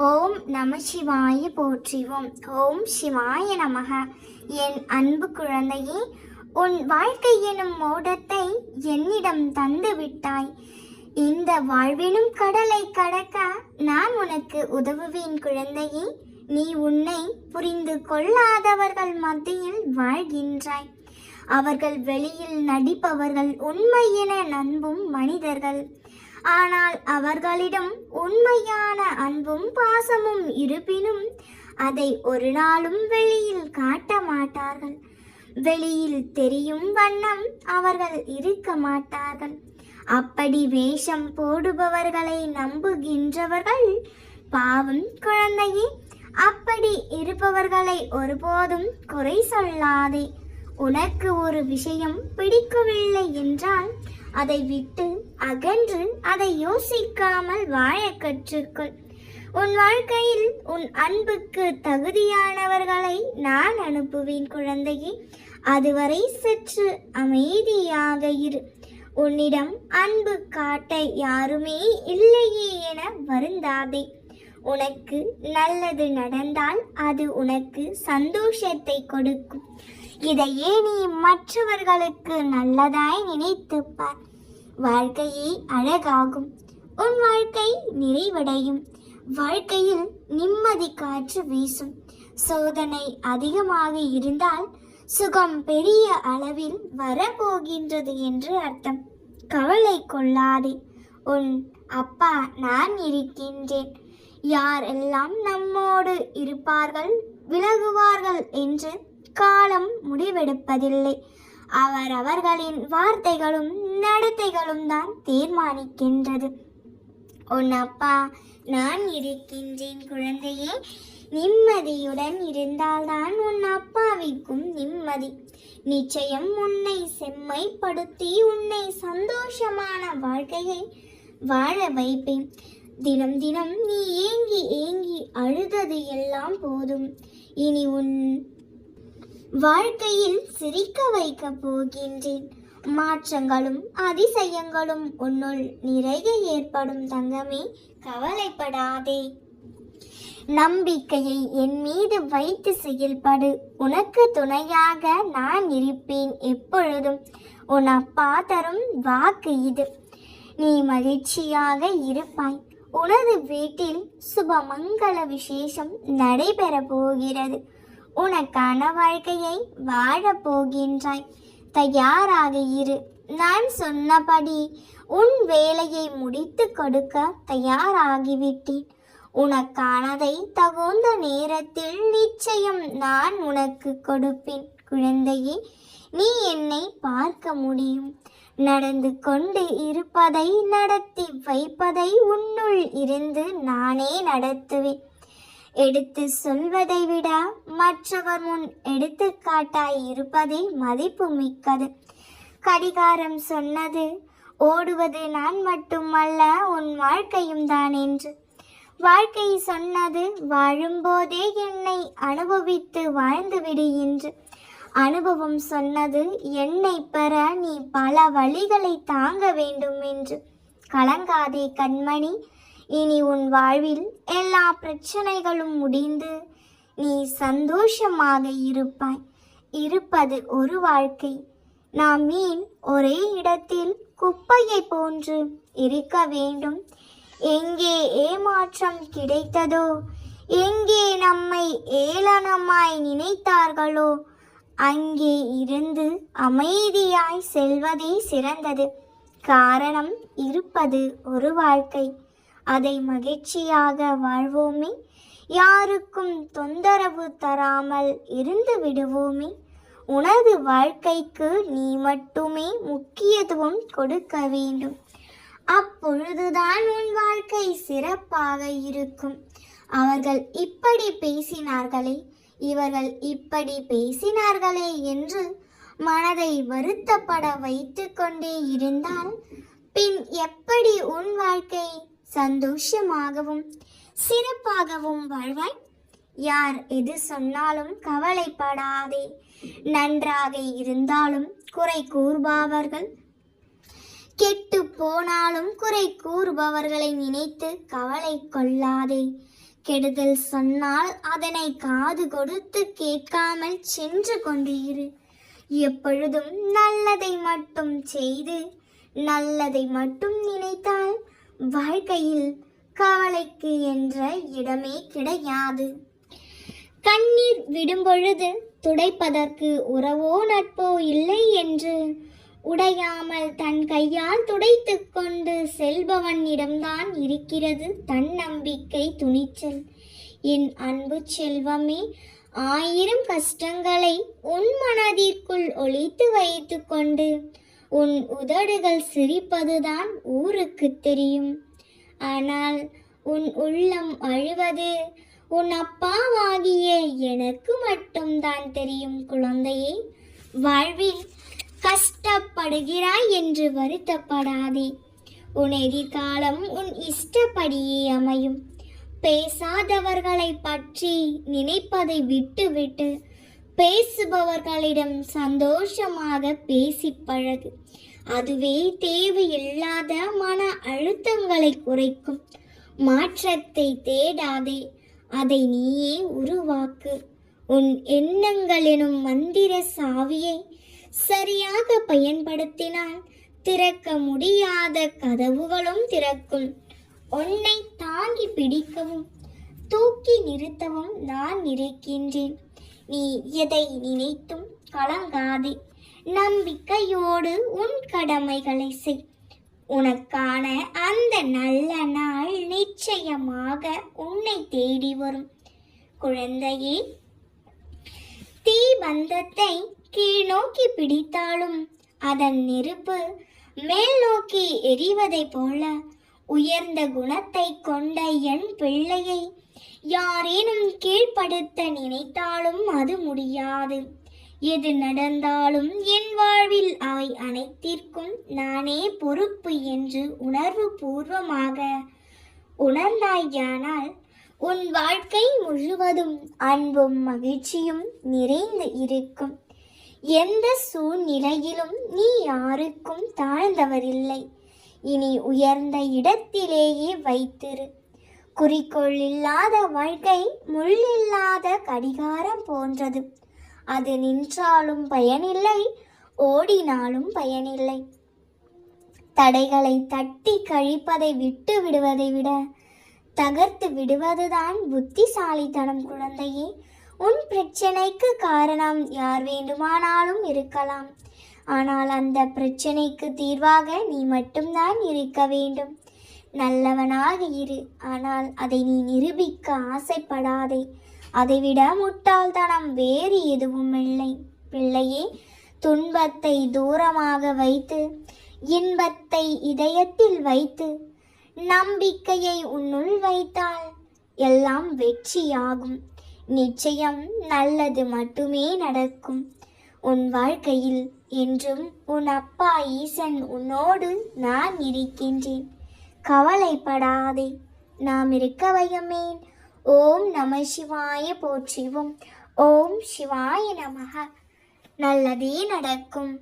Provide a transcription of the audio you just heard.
ஓம் நம சிவாய போற்றிவோம். ஓம் சிவாய நமக. என் அன்பு குழந்தையே உன் வாழ்க்கை எனும் மோடத்தை என்னிடம் தந்து விட்டாய். இந்த வாழ்வினும் கடலை கடக்க நான் உனக்கு உதவுவேன் குழந்தையே. நீ உன்னை புரிந்து கொள்ளாதவர்கள் மத்தியில் வாழ்கின்றாய். அவர்கள் வெளியில் நடிப்பவர்கள் உண்மையென நம்பும் மனிதர்கள். ஆனால் அவர்களிடம் உண்மையான அன்பும் பாசமும் இருப்பினும் அதை ஒரு நாளும் வெளியில் காட்ட மாட்டார்கள். வெளியில் தெரியும் வண்ணம் அவர்கள் இருக்க மாட்டார்கள். அப்படி வேஷம் போடுபவர்களை நம்புகின்றவர்கள் பாவம் குழந்தையே அப்படி இருப்பவர்களை ஒருபோதும் குறை சொல்லாதே. உனக்கு ஒரு விஷயம் பிடிக்கவில்லை என்றால் அதை விட்டு அகன்று அதை யோசிக்காமல் வாழ கற்றுக்கொள். உன் வாழ்க்கையில் உன் அன்புக்கு தகுதியானவர்களை நான் அனுப்புவேன் குழந்தையே. அதுவரை சற்று அமைதியாக இரு. உன்னிடம் அன்பு காட்ட யாருமே இல்லையே என வருந்தாதே. உனக்கு நல்லது நடந்தால் அது உனக்கு சந்தோஷத்தை கொடுக்கும். இதையே நீ மற்றவர்களுக்கு நல்லதாய் நினைத்துப்பார். வாழ்க்கையே அழகாகும். உன் வாழ்க்கை நிறைவடையும். வாழ்க்கையில் நிம்மதி காற்று வீசும். சோதனை அதிகமாக இருந்தால் சுகம் பெரிய அளவில் வரப்போகின்றது என்று அர்த்தம். கவலை கொள்ளாதே. உன் அப்பா நான் இருக்கின்றேன். யாரெல்லாம் நம்மோடு இருப்பார்கள் விலகுவார்கள் என்று காலம் முடிவெடுப்பதில்லை. அவரவர்களின் வார்த்தைகளும் நடத்தைகளும் தான் தீர்மானிக்கின்றது. உன் அப்பா நான் இருக்கின்றேன் குழந்தையே. நிம்மதியுடன் இருந்தால்தான் உன் அப்பாவிக்கும் நிம்மதி. நிச்சயம் உன்னை செம்மைப்படுத்தி உன்னை சந்தோஷமான வாழ்க்கையை வாழ வைப்பேன். தினம் தினம் நீ ஏங்கி ஏங்கி அழுதது எல்லாம் போதும். இனி உன் வாழ்க்கையில் சிரிக்க வைக்க போகின்றேன். மாற்றங்களும் அதிசயங்களும் உன்னுள் நிறைய ஏற்படும் தங்கமே கவலைப்படாதே. நம்பிக்கையை என் மீது வைத்து செயல்படு. உனக்கு துணையாக நான் இருப்பேன் எப்பொழுதும். உன் அப்பா தரும் வாக்கு இது. நீ மகிழ்ச்சியாக இருப்பாய். உனது வீட்டில் சுபமங்கள விசேஷம் நடைபெற போகிறது. உனக்கான வாழ்க்கையை வாழப் போகின்றாய். தயாராக இரு. நான் சொன்னபடி உன் வேலையை முடித்து கொடுக்க தயாராகிவிட்டேன். உனக்கானதை தகுந்த நேரத்தில் நிச்சயம் நான் உனக்கு கொடுப்பேன். குழந்தையே நீ என்னை பார்க்க முடியும். நடந்து கொண்டு இருப்பதை நடத்தி வைப்பதை உன்னுள் இருந்து நானே நடத்துவேன். எடுத்து சொல்வதை விட மற்றவர் முன் எடுத்துக்காட்டாய் இருப்பதே மதிப்பு மிக்கது. கடிகாரம் சொன்னது ஓடுவது நான் மட்டுமல்ல உன் வாழ்க்கையும் தான் என்று. வாழ்க்கை சொன்னது வாழும்போதே என்னை அனுபவித்து வாழ்ந்துவிடு என்று. அனுபவம் சொன்னது என்னை பெற நீ பல வழிகளை தாங்க வேண்டும் என்று. கலங்காதே கண்மணி இனி உன் வாழ்வில் எல்லா பிரச்சனைகளும் முடிந்து நீ சந்தோஷமாக இருப்பாய். இருப்பது ஒரு வாழ்க்கை. நாம் மீன் ஒரே இடத்தில் குப்பையை போன்று இருக்க வேண்டும்? எங்கே ஏமாற்றம் கிடைத்ததோ? எங்கே நம்மை ஏளனமாய் நினைத்தார்களோ? அங்கே இருந்து அமைதியாய் செல்வதே சிறந்தது. காரணம் இருப்பது ஒரு வாழ்க்கை. அதை மகிழ்ச்சியாக வாழ்வோமே. யாருக்கும் தொந்தரவு தராமல் இருந்து விடுவோமே. உனது வாழ்க்கைக்கு நீ மட்டுமே முக்கியத்துவம் கொடுக்க வேண்டும். அப்பொழுதுதான் உன் வாழ்க்கை சிறப்பாக இருக்கும். அவர்கள் இப்படி பேசினார்களே. இவர்கள் இப்படி பேசினார்களே என்று மனதை வருத்தப்பட வைத்து கொண்டே இருந்தால் பின் எப்படி உன் வாழ்க்கை சந்தோஷமாகவும் சிறப்பாகவும் வாழ்வாய். யார் எது சொன்னாலும் கவலைப்படாதே. நன்றாக இருந்தாலும் குறை கூறுபவர்கள். கெட்டு போனாலும் குறை கூறுபவர்களை நினைத்து கவலை கொள்ளாதே. கெடுதல் சொன்னால் அதனை காது கொடுத்து கேட்காமல் சென்று கொண்டு இரு. எப்பொழுதும் நல்லதை மட்டும் செய்து நல்லதை மட்டும் நினைத்தால் வாழ்க்கையில் கவலைக்கு என்ற இடமே கிடையாது. கண்ணீர் விடும்பொழுது துடைப்பதற்கு உறவோ நட்போ இல்லை என்று உடையாமல் தன் கையால் துடைத்து கொண்டு செல்பவனிடம்தான் இருக்கிறது தன் நம்பிக்கை துணிச்சல். என் அன்பு செல்வமே ஆயிரம் கஷ்டங்களை உன் மனதிற்குள் ஒளித்து வைத்துக்கொண்டு உன் உதடுகள் சிரிப்பதுதான் ஊருக்கு தெரியும். ஆனால் உன் உள்ளம் அழுவது உன் அப்பாவாகிய எனக்கு மட்டும்தான் தெரியும் குழந்தையே. வாழ்வில் கஷ்டப்படுகிறாய் என்று வருத்தப்படாதே. உன் எதிர்காலம் உன் இஷ்டப்படியே அமையும். பேசாதவர்களை பற்றி நினைப்பதை விட்டுவிட்டு பேசுபவர்களிடம் சந்தோஷமாக பேசி பழகு. அதுவே தேவையில்லாத மன அழுத்தங்களை குறைக்கும். மாற்றத்தை தேடாதே அதை நீயே உருவாக்கு. உன் எண்ணங்கள் எனும் மந்திர சாவியை சரியாக பயன்படுத்தினால் திறக்க முடியாத கதவுகளும் திறக்கும். உன்னை தாங்கி பிடிக்கவும் தூக்கி நிறுத்தவும் நான் இருக்கின்றேன் நீ எதை நினைத்தும் கலங்காதே. நம்பிக்கையோடு உன் கடமைகளை செய். உனக்கான அந்த நல்ல நாள் நிச்சயமாக உன்னை தேடி வரும். குழந்தையே தீ பந்தத்தை கீழ் நோக்கி பிடித்தாலும் அதன் நெருப்பு மேல் நோக்கி எரிவதைப் போல உயர்ந்த குணத்தை கொண்ட என் பிள்ளையை யாரேனும் கீழ்ப்படுத்த நினைத்தாலும் அது முடியாது. எது நடந்தாலும் என் வாழ்வில் அவை அனைத்திற்கும் நானே பொறுப்பு என்று உணர்வு பூர்வமாக உணர்ந்தாயானால் உன் வாழ்க்கை முழுவதும் அன்பும் மகிழ்ச்சியும் நிறைந்து இருக்கும். எந்த சூழ்நிலையிலும் நீ யாருக்கும் தாழ்ந்தவரில்லை. இனி உயர்ந்த இடத்திலேயே வைத்திரு. குறிக்கோள் இல்லாத வாழ்க்கை முள் இல்லாத கடிகாரம் போன்றது. அது நின்றாலும் பயனில்லை ஓடினாலும் பயனில்லை. தடைகளை தட்டி கழிப்பதை விட்டு விடுவதை விட தகர்த்து விடுவதுதான் புத்திசாலித்தனம் குழந்தையே. உன் பிரச்சனைக்கு காரணம் யார் வேண்டுமானாலும் இருக்கலாம். ஆனால் அந்த பிரச்சனைக்கு தீர்வாக நீ மட்டும்தான் இருக்க வேண்டும். நல்லவனாக இரு. ஆனால் அதை நீ நிரூபிக்க ஆசைப்படாதே. அதைவிட முட்டாள்தனம் வேறு எதுவும் இல்லை. பிள்ளையே துன்பத்தை தூரமாக வைத்து இன்பத்தை இதயத்தில் வைத்து நம்பிக்கையை உன்னுள் வைத்தால் எல்லாம் வெற்றியாகும். நிச்சயம் நல்லது மட்டுமே நடக்கும். உன் வாழ்க்கையில் என்றும் உன் அப்பா ஈசன் உன்னோடு நான் இருக்கின்றேன். கவலைப்படாதே. நாம் இருக்க வையமேன் ஓம் நம சிவாய போற்றிவோம். ஓம் சிவாய நமக. நல்லதே நடக்கும்.